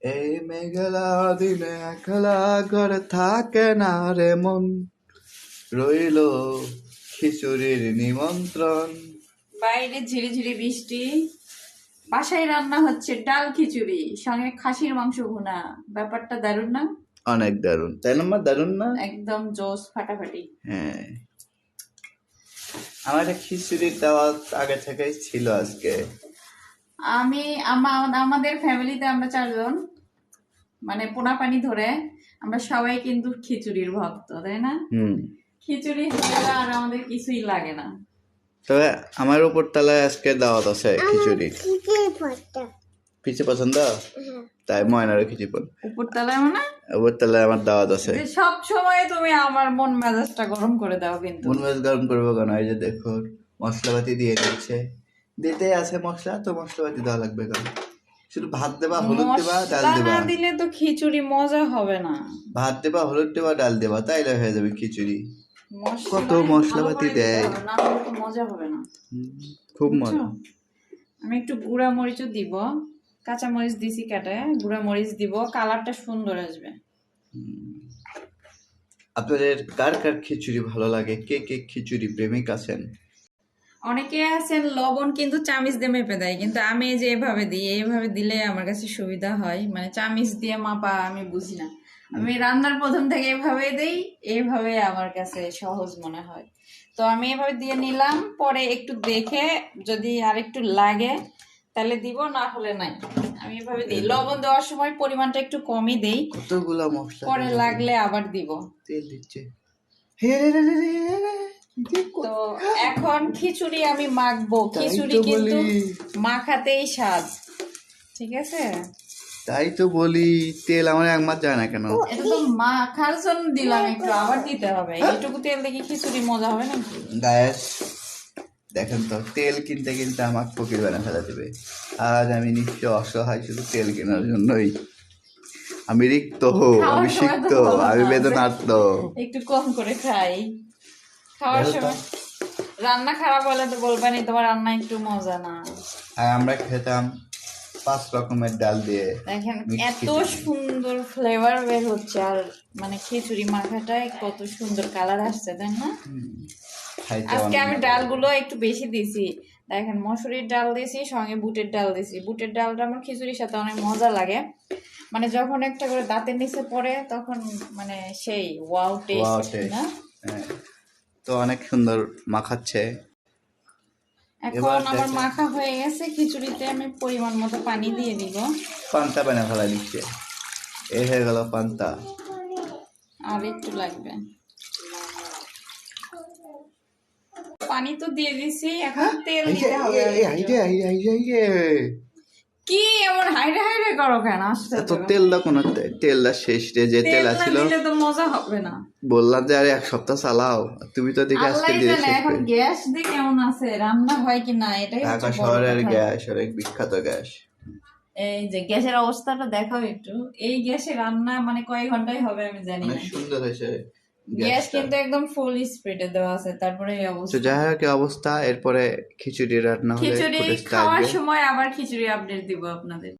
এই মেঘলা দিনে একলা ঘরে থাকে না রে মন। রইল খিচুড়ির নিমন্ত্রণ। বাইরে ঝিরিঝিরি বৃষ্টি। বাসায় রান্না হচ্ছে ডাল খিচুড়ি সঙ্গে খাসির মাংস ভুনা। ব্যাপারটা দারুণ না? অনেক দারুণ। তাই না মা দারুণ না? একদম জোস ফাটাফাটি। হ্যাঁ। আমার খিচুড়ির দাওয়াত আগে থেকেই ছিল আজকে। আমি আমাদের ফ্যামিলিতে আমরা চারজন মানে পোনা পানি ধরে আমরা সবাই কিন্তু খিচুড়ির ভক্ত তাই না? খিচুড়ি হলে আর আমাদের কিছুই লাগে না। তবে আমার উপর তলায় আজকে দাওয়াত আছে খিচুড়ি। খিচুড়ি পছন্দ? তাই ময়নারও খিচুড়ি পছন্দ উপর তলায় মানে? উপর তলায় আমার দাওয়াত আছে। সব সময় তুমি আমার মন মেজাজটা গরম করে দাও কিন্তু। মন মেজাজ গরম করব কেন? এই যে দেখো মশলাপাতি দিয়ে দিচ্ছে। দিতে আছে মশলা তো মশলাপাতি দেওয়া লাগবে কেন শুধু ভাত দেবা হলুদ দেবা ডাল দেবা না দিলে তো খিচুড়ি মজা হবে না। ভাত দেবা হলুদ দেবা ডাল দেবা তাইলে হয়ে যাবে খিচুড়ি। কত মশলাপাতি দেয়। না তো মজা হবে না। খুব মজা। আমি একটু গুঁড়া মরিচও দিব। কাঁচা মরিচ দিছি কেটে গুঁড়া মরিচ দিব কালারটা সুন্দর আসবে। আপনাদের কার কার খিচুড়ি ভালো লাগে? কে কে খিচুড়ি প্রেমিক আছেন? অনেকে আছেন লবণ কিন্তু চামিচ দিয়ে মেপে দেয় কিন্তু আমি যে এভাবে দিই এইভাবে দিলে আমার কাছে সুবিধা হয় মানে চামিচ দিয়ে মাপা আমি বুঝি না আমি রান্নার প্রথম থেকে এভাবে দিই এইভাবে আমার কাছে সহজ মনে হয় তো আমি এভাবে দিয়ে নিলাম পরে একটু দেখে যদি আরেকটু লাগে তাহলে দিব না হলে নাই আমি এভাবে দিই লবণ দেওয়ার সময় পরিমাণটা একটু কমই দেই কতগুলা মশলা পরে লাগলে আবার দিব তেল দিচ্ছে হে রে রে রে রে তো এখন খিচুড়ি আমি মাখবো। খিচুড়ি কিন্তু মাখাতেই স্বাদ। ঠিক আছে? তাই তো বলি তেল আমার এক মাস যায় না কেন? এটা তো মাখার জন্য দিলাম একটু আবার দিতে হবে। এইটুকু তেল দেখি খিচুড়ি মজা হবে নাকি? গ্যাস দেখেন তো তেল কিনতে কিনতে আমার ফকির বানা ফেলা দেবে। আজ আমি নিশ্চয় অসহায় শুধু তেল কেনার জন্যই। আমি রিক্ত আমি সিক্ত আমি আছে। বেদনার্থ একটু কম করে খাই। খাওয়ার সময় রান্না খারাপ হলে তো বলবানি তোমার রান্না একটু মজা না। আর আমরা খেতাম পাঁচ রকমের ডাল দিয়ে দেখেন এত সুন্দর ফ্লেভার বের হচ্ছে আর মানে খিচুড়ি মাখাটায় কত সুন্দর কালার আসছে তাই না? আজকে আমি। ডালগুলো একটু বেশি দিছি। দেখেন মসুরির ডাল দিয়েছি সঙ্গে বুটের ডাল দিয়েছি বুটের ডালটা আমার খিচুড়ির সাথে অনেক মজা লাগে। মানে যখন একটা করে দাঁতের নিচে পড়ে তখন মানে সেই ওয়াও টেস্ট না? হ্যাঁ। তো অনেক সুন্দর মাখাচ্ছে। এখন আমার মাখা হয়ে গেছে খিচুড়িতে আমি পরিমাণ মতো পানি দিয়ে দিব। পান্তা বানা ফেলা দিচ্ছে। এই হয়ে গেল পান্তা। আর একটু লাগবে। পানি তো দিয়ে দিছি এখন তেল এই যে, দিতে হবে কি এমন হাইরে হাইরে করো কেন? আসতে এত তেল দাও কোনো তে- তেলটা শেষ রে যে তেল তেল আছিল। দিলে তো মজা হবে না। বললাম যে আরে এক সপ্তাহ চালাও। তুমি তো দেখে আজকে দিয়ে শেষ এখন গ্যাস দিয়ে কেমন আছে? রান্না হয় কি না? এটাই ঢাকা শহরের। গ্যাস অনেক বিখ্যাত গ্যাস। এই যে গ্যাসের অবস্থাটা দেখাও একটু। এই গ্যাসে রান্না মানে কয় ঘন্টায় হবে আমি জানি না। সুন্দর হয়েছে। গ্যাস কিন্তু একদম ফুল স্প্রেডে দেওয়া আছে তারপরে এই তো অবস্থা। যাই হোক অবস্থা এরপরে খিচুড়ি রান্না হলে খিচুড়ি খাওয়ার সময় আবার খিচুড়ি আপডেট দিব আপনাদের।